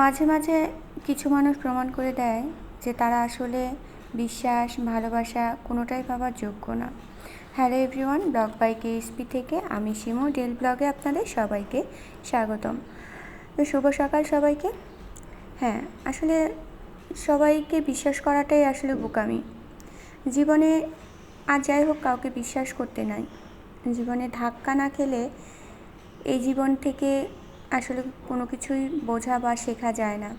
মাঝে মাঝে কিছু মানুষ প্রমাণ করে দেয় যে তারা আসলে বিশ্বাস, ভালোবাসা কোনোটাই পাওয়ার যোগ্য না। Hello everyone blog by KSP থেকে আমি শিমু ডেল ব্লগে আপনাদের সবাইকে স্বাগতম। তো শুভ সকাল সবাইকে। হ্যাঁ আসলে সবাইকে বিশ্বাস করাটাই আসলে বোকামি। জীবনে আর যাই হোক কাউকে বিশ্বাস করতে নাই। জীবনে ধাক্কা না খেলে এই জীবন থেকে আসলে কোনো কিছুই বোঝা বা শেখা যায় না।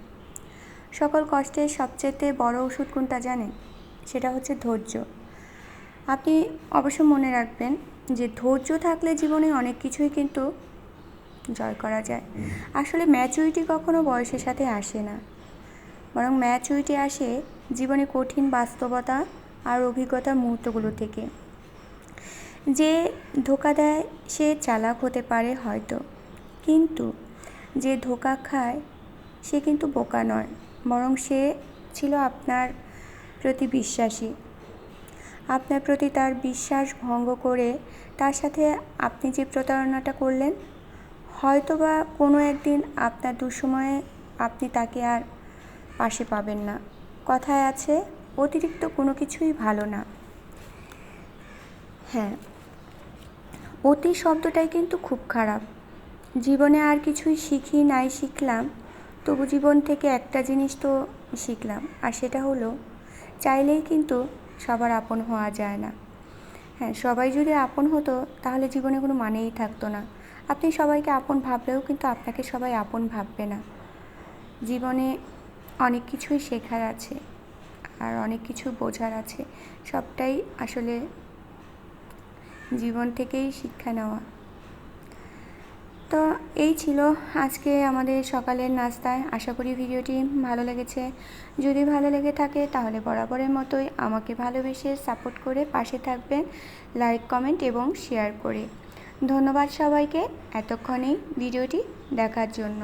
সকল কষ্টের সবচেয়ে বড় ওষুধ কোনটা জানেন? সেটা হচ্ছে ধৈর্য। আপনি অবশ্য মনে রাখবেন যে ধৈর্য থাকলে জীবনে অনেক কিছুই কিন্তু জয় করা যায়। আসলে ম্যাচুরিটি কখনো বয়সের সাথে আসে না। বরং ম্যাচুরিটি আসে জীবনে কঠিন বাস্তবতা আর অভিজ্ঞতার মুহূর্তগুলো থেকে। যে ধোকা দেয় সে চালাক হতে পারে হয়তো। কিন্তু যে ধোকা খায়, সে কিন্তু বোকা নয়, বরং সে ছিল আপনার প্রতি বিশ্বাসী। আপনার প্রতি তার বিশ্বাস ভঙ্গ করে তার সাথে আপনি যে প্রতারণাটা করলেন হয়তো বা কোনো একদিন আপনার দুঃসময়ে আপনি তাকে আর পাশে পাবেন না। কথায় আছে, অতিরিক্ত কোনো কিছুই ভালো না। হ্যাঁ অতি শব্দটাই কিন্তু খুব খারাপ। জীবনে আর কিছুই শিখি, নাই শিখলাম। তবু জীবন থেকে একটা জিনিস তো শিখলাম, আর সেটা হলো, চাইলেই কিন্তু সবার আপন হওয়া যায় না। হ্যাঁ সবাই যদি আপন হতো, তাহলে জীবনে কোনো মানেই থাকতো না। আপনি সবাইকে আপন ভাবলেও কিন্তু আপনাকে সবাই আপন ভাববে না। জীবনে অনেক কিছুই শেখার আছে, আর অনেক কিছু বোঝার আছে। সবটাই আসলে জীবন থেকেই শিক্ষা নেওয়া। এই ছিল আজকে আমাদের সকালের নাস্তায়। আশা করি ভিডিওটি ভালো লেগেছে। যদি ভালো লেগে থাকে তাহলে বরাবরের মতোই আমাকে ভালোবেসে সাপোর্ট করে পাশে থাকবেন, লাইক, কমেন্ট এবং শেয়ার করে। ধন্যবাদ সবাইকে এতক্ষণেই ভিডিওটি দেখার জন্য।